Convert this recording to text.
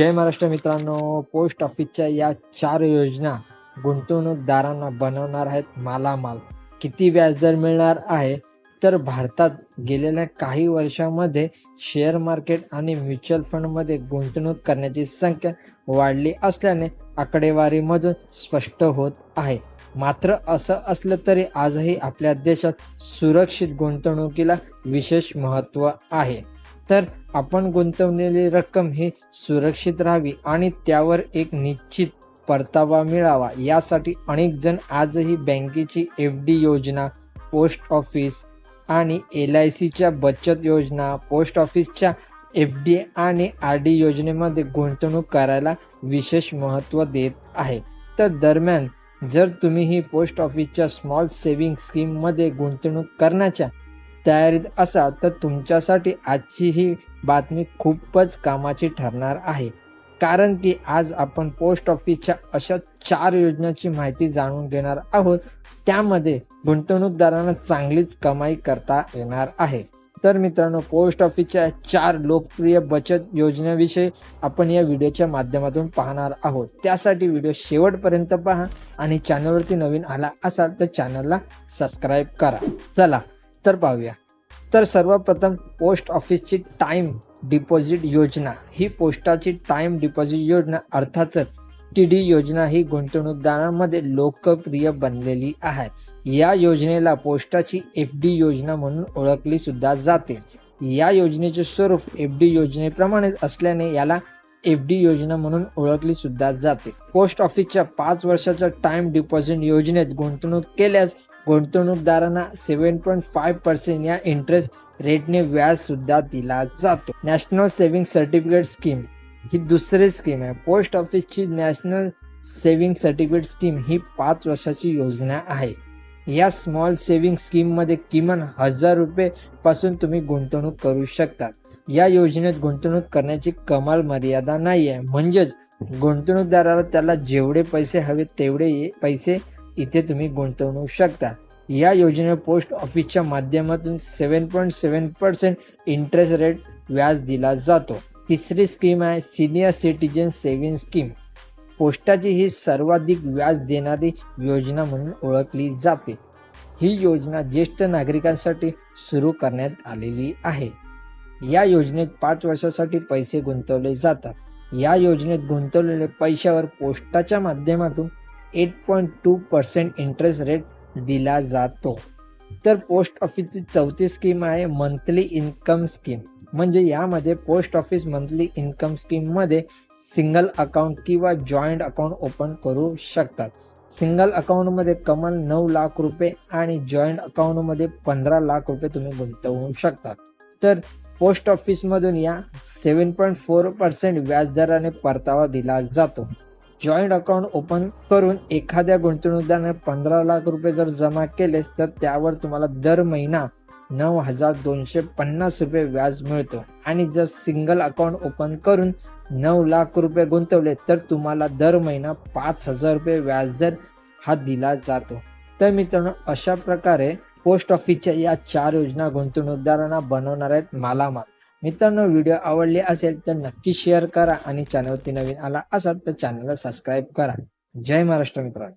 जय महाराष्ट्र मित्रांनो पोस्ट ऑफिसच्या या चार योजना गुंतवणूकदारांना बनवणार आहेत मालामाल. किती व्याजदर मिळणार आहे? तर भारतात गेलेल्या काही वर्षांमध्ये शेअर मार्केट आणि म्युच्युअल फंडमध्ये गुंतवणूक करण्याची संख्या वाढली असल्याने आकडेवारीमधून स्पष्ट होत आहे. मात्र असं असलं तरी आजही आपल्या देशात सुरक्षित गुंतवणुकीला विशेष महत्त्व आहे. तर आपण गुंतवलेली रक्कम ही सुरक्षित राहावी आणि त्यावर एक निश्चित परतावा मिळावा. यासाठी अनेक जण आजही बँकेची एफ डी योजना पोस्ट ऑफिस आणि एल आय सीच्या बचत योजना पोस्ट ऑफिसच्या एफ डी आणि आर डी योजनेमध्ये गुंतवणूक करायला विशेष महत्त्व देत आहे. तर दरम्यान जर तुम्ही ही पोस्ट ऑफिसच्या स्मॉल सेव्हिंग स्कीममध्ये गुंतवणूक करण्याच्या तयारीत असाल तर तुमच्यासाठी आजची ही बातमी खूपच कामाची ठरणार आहे. कारण की आज आपण पोस्ट ऑफिसच्या अशा चार योजनांची माहिती जाणून घेणार आहोत. त्यामध्ये गुंतवणूकदारांना चांगलीच कमाई करता येणार आहे. तर मित्रांनो पोस्ट ऑफिसच्या चार लोकप्रिय बचत योजनेविषयी आपण या व्हिडिओच्या माध्यमातून पाहणार आहोत. त्यासाठी व्हिडिओ शेवटपर्यंत पहा आणि चॅनलवरती नवीन आला असाल तर चॅनलला सबस्क्राईब करा. चला तर पाहूया. तर सर्वप्रथम पोस्ट ऑफिसची टाइम डिपॉझिट योजना. ही पोस्टाची टाइम डिपॉझिट योजना अर्थातच टी डी योजना ही गुंतवणूकदारांमध्ये लोकप्रिय बनलेली आहे. या योजनेला पोस्टाची एफ डी योजना म्हणून ओळखली सुद्धा जाते. या योजनेचे स्वरूप एफ डी योजनेप्रमाणेच असल्याने याला एफ डी योजना म्हणून ओळखली सुद्धा जाते. पोस्ट ऑफिसच्या पाच वर्षाच्या टाइम डिपॉझिट योजनेत गुंतवणूक केल्यास गुंतवणूकदारांना सेव्हन पॉईंट फाईव्ह पर्सेंट या इंटरेस्ट रेटने व्याज सुद्धा दिला जातो. नॅशनल सेव्हिंग सर्टिफिकेट स्कीम ही दुसरी स्कीम आहे. पोस्ट ऑफिसची नॅशनल सेव्हिंग सर्टिफिकेट स्कीम ही पाच वर्षाची योजना आहे. या स्मॉल सेव्हिंग स्कीममध्ये किमान हजार रुपये पासून तुम्ही गुंतवणूक करू शकता या योजनेत गुंतवणूक करण्याची कमाल मर्यादा नाही आहे म्हणजेच गुंतवणूकदाराला त्याला जेवढे पैसे हवे तेवढे पैसे इथे तुम्ही गुंतवणू शकता. या योजनेवर पोस्ट ऑफिसच्या माध्यमातून seven point seven percent interest rate व्याज दिला जातो. तिसरी स्कीम आहे सिनियर सिटीजन सेव्हिंग स्कीम पोस्टाची ही सर्वाधिक व्याज देणारी योजना म्हणून ओळखली जाते. ही योजना ज्येष्ठ नागरिकांसाठी सुरू करण्यात आलेली आहे. या योजनेत पाच वर्षासाठी पैसे गुंतवले जातात. या योजनेत गुंतवलेल्या पैशावर पोस्टाच्या माध्यमातून eight point two percent interest rate दिला जातो. तर पोस्ट ऑफिसची चौथी स्कीम आहे मंथली इन्कम स्कीम म्हणजे यामध्ये पोस्ट ऑफिस मंथली इन्कम स्कीममध्ये सिंगल अकाउंट किंवा जॉईंट अकाउंट ओपन करू शकतात. सिंगल अकाउंटमध्ये कमाल नऊ लाख रुपये आणि जॉईंट अकाउंटमध्ये पंधरा लाख रुपये तुम्ही गुंतवू शकता. तर पोस्ट ऑफिसमधून या सेवन पॉईंट फोर पर्सेंट व्याजदराने परतावा दिला जातो. जॉईंट अकाउंट ओपन करून एखाद्या गुंतवणूकदाराने पंधरा लाख रुपये जर जमा केलेस तर त्यावर तुम्हाला दर महिना नऊ हजार दोनशे पन्नास रुपये व्याज मिळतो. आणि जर सिंगल अकाउंट ओपन करून नऊ लाख रुपये गुंतवले तर तुम्हाला दर महिना पाच हजार रुपये व्याजदर हा दिला जातो. तर मित्रांनो अशा प्रकारे पोस्ट ऑफिसच्या या चार योजना गुंतवणूकदारांना बनवणार आहेत मालामाल. मित्रांनो व्हिडिओ आवडले असेल तर नक्की शेअर करा आणि चॅनलवरती नवीन आला असाल तर चॅनलला सबस्क्राईब करा. जय महाराष्ट्र मित्रांनो.